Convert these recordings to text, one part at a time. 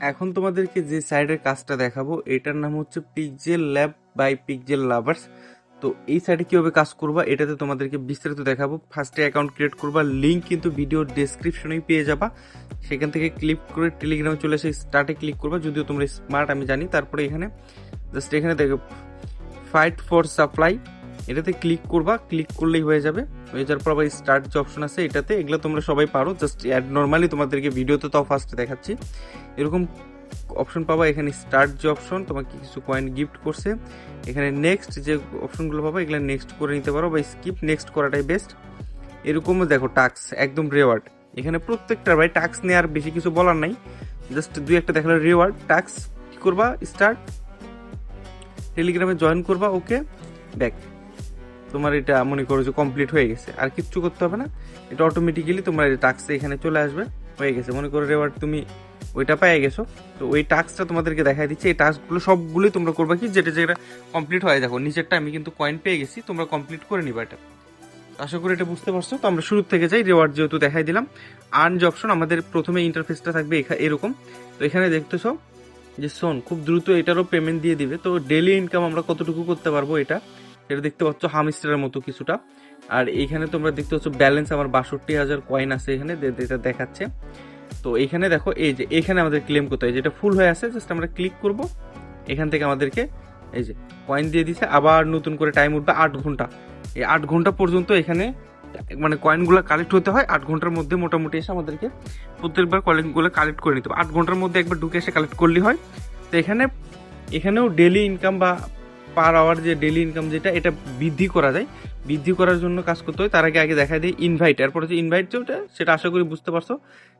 এখন তোমাদেরকে যে সাইডের কাজটা দেখাবো, এটার নাম হচ্ছে Pixel lab by Pixel lovers তো এই সাইডে কীভাবে কাজ করবা, এটাতে তোমাদেরকে বিস্তারিত দেখাবো। ফার্স্টে অ্যাকাউন্ট ক্রিয়েট করবা লিঙ্ক কিন্তু ভিডিওর ডেসক্রিপশনেই পেয়ে যাবা। সেখান থেকে ক্লিক করে টেলিগ্রামে চলে এসে স্টার্টে ক্লিক করবা, যদিও তোমরা স্মার্ট আমি জানি। তারপরে এখানে জাস্ট এখানে দেখো ফাইট ফর সাপ্লাই এটাতে ক্লিক করবা ক্লিক করলেই হয়ে যাবে। হয়ে যাওয়ার পর আবার স্টার্ট যে অপশন আছে, এটাতে এগুলো তোমরা সবাই পারো। জাস্ট অ্যাড নর্মালি তোমাদেরকে ভিডিওতে তাও ফার্স্টে দেখাচ্ছি। এরকম অপশন পাবা, এখানে স্টার্ট যে অপশন তোমাকে কিছু কয়েন গিফট করছে। এখানে নেক্সট যে অপশনগুলো পাবা, এগুলো নেক্সট করে নিতে পারো বা স্কিপ নেক্সট করাটাই বেস্ট এরকমও দেখো টাক্স একদম রেওয়ার্ড এখানে প্রত্যেকটা, ভাই টাক্স নিয়ে আর বেশি কিছু বলার নাই। জাস্ট দুই একটা দেখালে রেওয়ার্ড টাক্স কি করবা স্টার্ট টেলিগ্রামে জয়েন করবা ওকে ব্যাক তোমার এটা মনে করো যে কমপ্লিট হয়ে গেছে। আর কিচ্ছু করতে হবে না। এটা অটোমেটিক্যালি তোমার টাক্সে এখানে চলে আসবে। হয়ে গেছে। মনে করো রেওয়ার্ড তুমি ওইটা পেয়ে গেছো। তো ওই টাস্কটা তোমাদেরকে দেখাই দিচ্ছে। এই টাস্কগুলো সবগুলোই তোমরা করবা কি? যেটা যেটা কমপ্লিট হয়ে। দেখো, নিচেরটা আমি কিন্তু কয়েন পেয়ে গেছি। তোমরা কমপ্লিট করে নিবা এটা। আশা করি এটা বুঝতে পারছ। তো আমরা শুরু থেকে যাই। রেওয়ার্ড যেহেতু দেখাই দিলাম। আর্ন যে অপশন আমাদের প্রথমে ইন্টারফেসটা থাকবে এরকম। তো এখানে দেখতেছো যে শোন, খুব দ্রুত এটারও পেমেন্ট দিয়ে দিবে। তো ডেলি ইনকাম আমরা কতটুকু করতে পারব এটা? এটা দেখতে পাচ্ছ হামিস্টারের মতো কিছুটা। আর এইখানে তোমরা দেখতে পাচ্ছ ব্যালেন্স আমার বাষট্টি হাজার কয়েন আছে এখানে এটা দেখাচ্ছে। তো এখানে দেখো, এই যে এখানে আমাদের ক্লেম করতে হয়। যেটা ফুল হয়ে আছে জাস্ট আমরা ক্লিক করব। এখান থেকে আমাদেরকে এই যে কয়েন দিয়ে দিছে। আবার নতুন করে টাইম উঠবে আট ঘণ্টা। এই আট ঘণ্টা পর্যন্ত এখানে মানে কয়েনগুলো কালেক্ট হতে হয়। আট ঘণ্টার মধ্যে মোটামুটি এসে আমাদেরকে প্রত্যেকবার কয়েনগুলো কালেক্ট করে নিতে হবে। আট ঘণ্টার মধ্যে একবার ঢুকে এসে কালেক্ট করলেই হয়। তো এখানে, এখানেও ডেলি ইনকাম বা পার আওয়ার যে ডেলি ইনকাম যেটা, এটা বৃদ্ধি করা যায়। বৃদ্ধি করার জন্য কাজ করতে হয়। তার আগে আগে দেখা দিই ইনভাইট এরপর হচ্ছে ইনভাইট যেটা সেটা আশা করি বুঝতে পারছ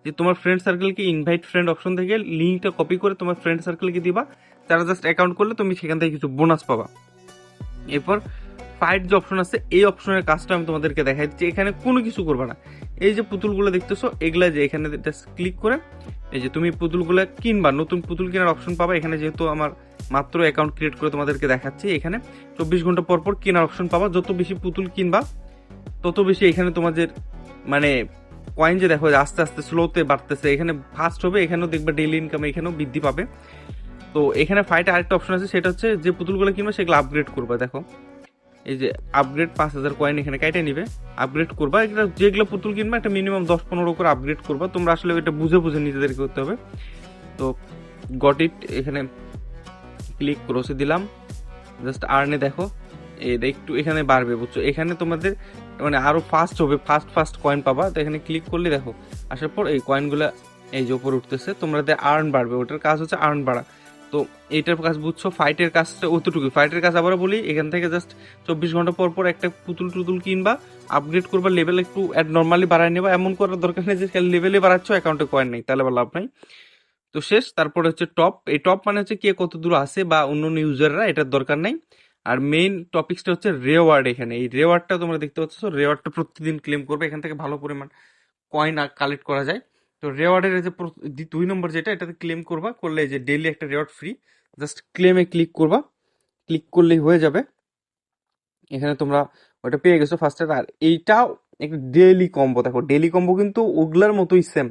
যে তোমার ফ্রেন্ড সার্কেলকে ইনভাইট ফ্রেন্ড অপশন থেকে লিঙ্কটা কপি করে তোমার ফ্রেন্ড সার্কেলকে দিবা। তারা জাস্ট অ্যাকাউন্ট করলে তুমি সেখান থেকে কিছু বোনাস পাবা। এরপর ফাইট যে অপশন আছে, এই অপশনের কাজটা আমি তোমাদেরকে দেখাই দিচ্ছি। এখানে কোনো কিছু করবে না। এই যে পুতুলগুলো দেখতেছো, এগুলা যে এখানে ক্লিক করে, এই যে তুমি পুতুলগুলো কিনবা, নতুন পুতুল কেনার অপশন পাবা। এখানে যেহেতু আমার মাত্র অ্যাকাউন্ট ক্রিয়েট করে তোমাদেরকে দেখাচ্ছি এখানে। চব্বিশ ঘণ্টা পর পর কেনার অপশন পাবা। যত বেশি পুতুল কিনবা, তত বেশি এখানে তোমাদের মানে কয়েন যে দেখো, আস্তে আস্তে স্লোতে বাড়তেছে। এখানে ফাস্ট হবে, এখানেও দেখবে ডেইলি ইনকাম এখানেও বৃদ্ধি পাবে। তো এখানে ফাইটে আরেকটা অপশন আছে, সেটা হচ্ছে যে পুতুলগুলো কিনবে, সেগুলো আপগ্রেড করবে, দেখো। এই যে আপগ্রেড পাঁচ হাজার কয়েন এখানে কেটে নিবে। আপগ্রেড করবা, এগুলো যেগুলো পুতুল কিনবা, একটা মিনিমাম দশ পনেরো করে আপগ্রেড করবা। তোমরা আসলে এটা বুঝে বুঝে নিজেদেরকে করতে হবে। তো গট ইট এখানে ক্লিক ক্রসে দিলাম। জাস্ট আর্নে দেখো। একটু এখানে বাড়বে, বুঝছ? এখানে তোমাদের মানে আরও ফাস্ট হবে ফাস্ট ফাস্ট কয়েন পাবা। তো এখানে ক্লিক করলে দেখো, আসার পর এই কয়েনগুলো এই যে উপরে উঠতেছে তোমাদের আর্ন বাড়বে, ওটার কাজ হচ্ছে আর্ন বাড়া। তো এইটার কাজ বুঝছ ফাইটের কাজটা অতটুকু ফাইটের কাজ আবারও বলি, এখান থেকে জাস্ট চব্বিশ ঘণ্টা পর পর একটা পুতুল টুতুল কিনবা আপগ্রেড করবা লেভেল একটু অ্যাড নর্মালি বাড়ায় নেবা। এমন করার দরকার নেই যে লেভেলে বাড়াচ্ছ অ্যাকাউন্টে কয়েন নেই, তাহলে লাভ নাই। তো শেষ, তারপরে হচ্ছে টপ। এই টপ মানে হচ্ছে কে কত দূর আসে বা অন্য অন্য ইউজাররা, এটার দরকার নাই। আর মেইন টপিকসটা হচ্ছে রেওয়ার্ড এখানে। এই রেওয়ার্ডটা তোমরা দেখতে পাচ্ছ রেওয়ার্ডটা প্রতিদিন ক্লেম করবে, এখান থেকে ভালো পরিমাণ কয়েন কালেক্ট করা যায়। তো রেওয়ার্ডের যে দুই নম্বর যেটা, এটাতে ক্লেম করবা, করলে যে ডেইলি একটা রেওয়ার্ড ফ্রি জাস্ট ক্লেমে ক্লিক করবা। ক্লিক করলেই হয়ে যাবে। এখানে তোমরা ওটা পেয়ে গেছো ফার্স্টে আর এইটাও একটা ডেইলি কম্বো দেখো ডেইলি কম্বো কিন্তু ওগুলার মতোই সেম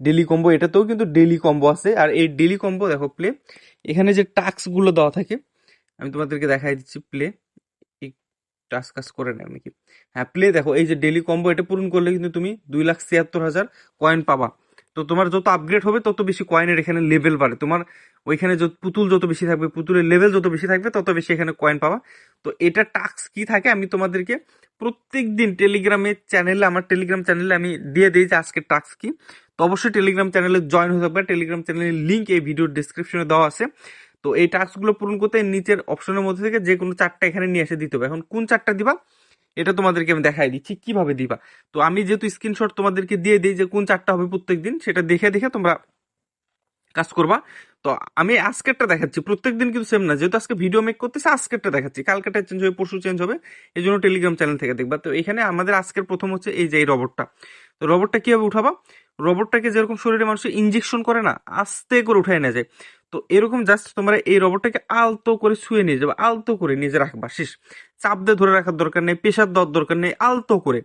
ডেইলি কম্বো এটাতেও কিন্তু ডেইলি কম্বো আছে। আর এই ডেইলি কম্বো দেখো প্লে এখানে যে টাস্কগুলো দেওয়া থাকে, আমি তোমাদেরকে দেখাই দিচ্ছি প্লে টাস্ক কাজ করে নেও নাকি? হ্যাঁ প্লে দেখো, এই যে ডেইলি কম্বো এটা পূরণ করলে কিন্তু তুমি দুই লাখ ছিয়াত্তর হাজার কয়েন পাবা। তো তোমার যত আপগ্রেড হবে, তত বেশি কয়েনের এখানে লেভেল বাড়ে। তোমার ওইখানে যত পুতুল যত বেশি থাকবে, পুতুলের লেভেল যত বেশি থাকবে, তত বেশি এখানে কয়েন পাবা। তো এটা টাস্ক কি থাকে, আমি তোমাদেরকে প্রত্যেক দিন টেলিগ্রামের চ্যানেলে আমার টেলিগ্রাম চ্যানেলে আমি দিয়ে দিই যে আজকের টাস্ক কি। তো অবশ্যই টেলিগ্রাম চ্যানেলে জয়েন হতে পারে টেলিগ্রাম চ্যানেলের লিঙ্ক এই ভিডিওর ডিসক্রিপশনে দেওয়া আছে। তো এই টাস্কগুলো পূরণ করতে নিচের অপশনের মধ্যে থেকে যে কোনো চারটা এখানে নিয়ে এসে দিতে হবে। এখন কোন চারটা দিবা? এটা তোমাদেরকে আমি দেখাই দিচ্ছি, কীভাবে দিবা? তো আমি যেহেতু স্ক্রিনশট তোমাদেরকে দিয়ে দিই যে কোন চারটা হবে প্রত্যেক দিন সেটা দেখে দেখে তোমরা কাজ করবা। তো আমি আজকেরটা দেখাচ্ছি। প্রত্যেক দিন কিন্তু সেম না। যেহেতু আজকে ভিডিও মেক করতেছে, আজকেরটা দেখাচ্ছি। কালকেটা চেঞ্জ হবে, পরশু চেঞ্জ হবে। এই জন্য টেলিগ্রাম চ্যানেল থেকে দেখবা। তো এখানে আমাদের আজকের প্রথম হচ্ছে এই যে এই রবটটা তো রবটটা কীভাবে উঠাবা? রবটটাকে যেরকম শরীরে মানুষের ইঞ্জেকশন করে না, আস্তে করে উঠায় নিয়ে যায়। তো এরকম জাস্ট তোমরা এই রবটটাকে আলতো করে শুয়ে নিয়ে যাবে। আলতো করে নিজে রাখবা, শেষ। চাপ দিয়ে ধরে রাখার দরকার নেই প্রেশার দেওয়ার দরকার নেই, আলতো করে।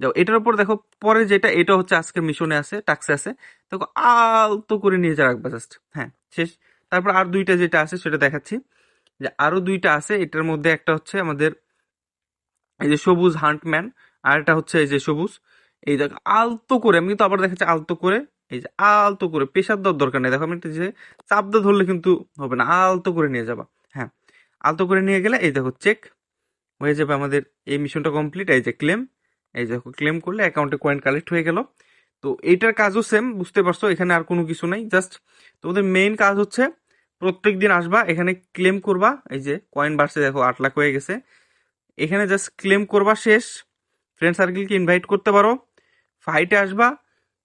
যাও, এটার উপর দেখো, পরে যেটা, এটা হচ্ছে আজকে মিশনে আছে টাক্সে আছে। দেখো, আলতো করে নিয়ে যা রাখবা জাস্ট হ্যাঁ শেষ। তারপর আর দুইটা যেটা আছে, সেটা দেখাচ্ছি। যে আরও দুইটা আছে, এটার মধ্যে একটা হচ্ছে আমাদের এই যে সবুজ হান্টম্যান, আর এটা হচ্ছে এই যে সবুজ। এই দেখো, আলতো করে, আমি কিন্তু আবার দেখাচ্ছি আলতো করে। এই যে আলতো করে প্রেশার দেওয়ার দরকার নেই। দেখো, আমি একটা যে চাপ দিয়ে ধরলে কিন্তু হবে না, আলতো করে নিয়ে যাবা হ্যাঁ। আলতো করে নিয়ে গেলে, এই দেখো চেক হয়ে যাবে আমাদের এই মিশনটা কমপ্লিট এই যে ক্লেম এই দেখো ক্লেম করলে অ্যাকাউন্টে কয়েন কালেক্ট হয়ে গেল। তো এইটার কাজও সেম বুঝতে পারছ? এখানে আর কোনো কিছু নাই জাস্ট তোমাদের মেইন কাজ হচ্ছে প্রত্যেক দিন আসবা, এখানে ক্লেম করবা। এই যে কয়েন বাড়ছে, দেখো, আট লাখ হয়ে গেছে। এখানে জাস্ট ক্লেম করবা শেষ। ফ্রেন্ড সার্কেলকে ইনভাইট করতে পারো। ফাইটে আসবা,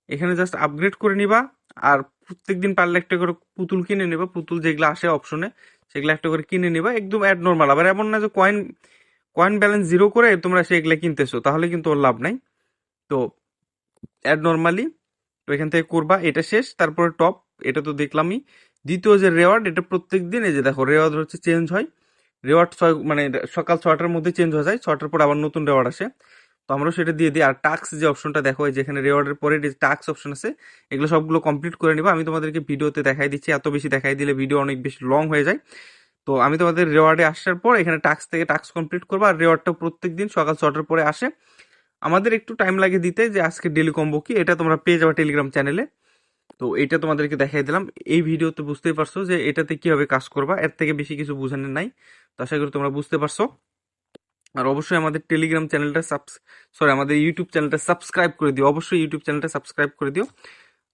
এখানে জাস্ট আপগ্রেড করে নিবা। আর প্রত্যেক দিন পারলে একটা করে পুতুল কিনে নিবা। পুতুল যেগুলো আসে অপশনে সেগুলো একটা করে কিনে নিবা। একদম অ্যাড নর্মাল আবার এমন না যে কয়েন কয়েন ব্যালেন্স জিরো করে তোমরা সেগুলো কিনতেছো, তাহলে কিন্তু ওর লাভ নাই। তো অ্যাড নর্মালি তো এখান থেকে করবা, এটা শেষ, তারপরে টপ এটা তো দেখলামই। দ্বিতীয় যে রেওয়ার্ড এটা প্রত্যেক দিন এই যে দেখো রেওয়ার্ড হচ্ছে চেঞ্জ হয়। রেওয়ার্ড ছয় মানে সকাল ছটার মধ্যে চেঞ্জ হয়ে যায় ছটার পর আবার নতুন রেওয়ার্ড আসে। তো আমরাও সেটা দিয়ে দিই। আর টাক্স যে অপশনটা দেখো যেখানে রেওয়ার্ডের পরে যে টাক্স অপশন আছে, এগুলো সবগুলো কমপ্লিট করে নিবা। আমি তোমাদেরকে ভিডিওতে দেখাই দিচ্ছি, এত বেশি দেখাই দিলে ভিডিও অনেক বেশি লং হয়ে যায়। তো আমি তোমাদের রেওয়ার্ডে আসার পর এখানে টাক্স থেকে টাক্স কমপ্লিট করব। আর রেওয়ার্ডটা প্রত্যেক দিন সকাল ছটার পরে আসে। আমাদের একটু টাইম লাগে দিতে যে আজকে ডেলি কম্বো কি, এটা তোমরা পেয়ে যাবে টেলিগ্রাম চ্যানেলে তো এটা তোমাদেরকে দেখাই দিলাম। এই ভিডিওতে বুঝতেই পারছ যে এটাতে কীভাবে কাজ করবা। এর থেকে বেশি কিছু বোঝানোর নাই। তো আশা করি তোমরা বুঝতে পারছ। আর অবশ্যই আমাদের টেলিগ্রাম চ্যানেলটা সাবস সরি আমাদের ইউটিউব চ্যানেলটা সাবস্ক্রাইব করে দিও। অবশ্যই ইউটিউব চ্যানেলটা সাবস্ক্রাইব করে দিও।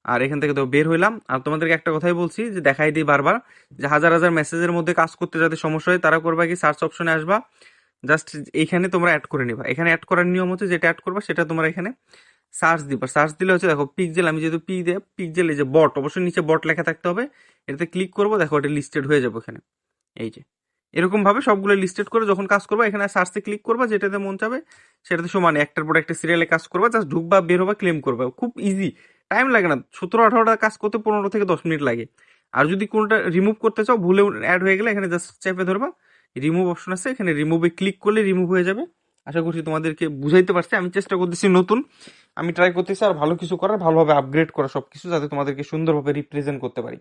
আর এখান থেকে তো বের হইলাম। আর তোমাদেরকে একটা কথাই বলছি, যে দেখাই দিই বারবার, যে হাজার হাজার মেসেজের মধ্যে কাজ করতে যাতে সমস্যা হয়, তারা করবা কি? সার্চ অপশনে আসবা। জাস্ট এইখানে তোমরা অ্যাড করে নিবা। এখানে অ্যাড করার নিয়ম হচ্ছে যেটা অ্যাড করবা, সেটা তোমরা এখানে সার্চ দিবা। সার্চ দিলে হচ্ছে দেখো পিকজেল আমি যেহেতু পি দিয়ে পিকজেল এই যে বট অবশ্যই নিচে বট লেখা থাকতে হবে। এটাতে ক্লিক করব, দেখো এটা লিস্টেড হয়ে যাব এখানে এই যে। এরকম ভাবে সবগুলো লিস্টেড করে যখন কাজ করবা, এখানে সার্চে ক্লিক করবা, যেটাতে মন চাবে, সেটাতে সমানে, একটার পর একটা সিরিয়ালে কাজ করবা জাস্ট ঢুকবা, বের হবা ক্লেম করবা। খুব ইজি টাইম লাগে না। সতেরো, আঠারোটা কাজ করতে পনেরো থেকে দশ মিনিট লাগে। আর যদি কোনোটা রিমুভ করতে চাও, ভুলে অ্যাড হয়ে গেলে এখানে জাস্ট চেপে ধরবা। রিমুভ অপশন আছে, এখানে রিমুভে ক্লিক করলে রিমুভ হয়ে যাবে। আশা করছি তোমাদেরকে বুঝাইতে পারছি। আমি চেষ্টা করতেছি নতুন। আমি ট্রাই করতেছি আর ভালো কিছু করার, ভালোভাবে আপগ্রেড করা সব কিছু যাতে তোমাদেরকে সুন্দরভাবে রিপ্রেজেন্ট করতে পারি।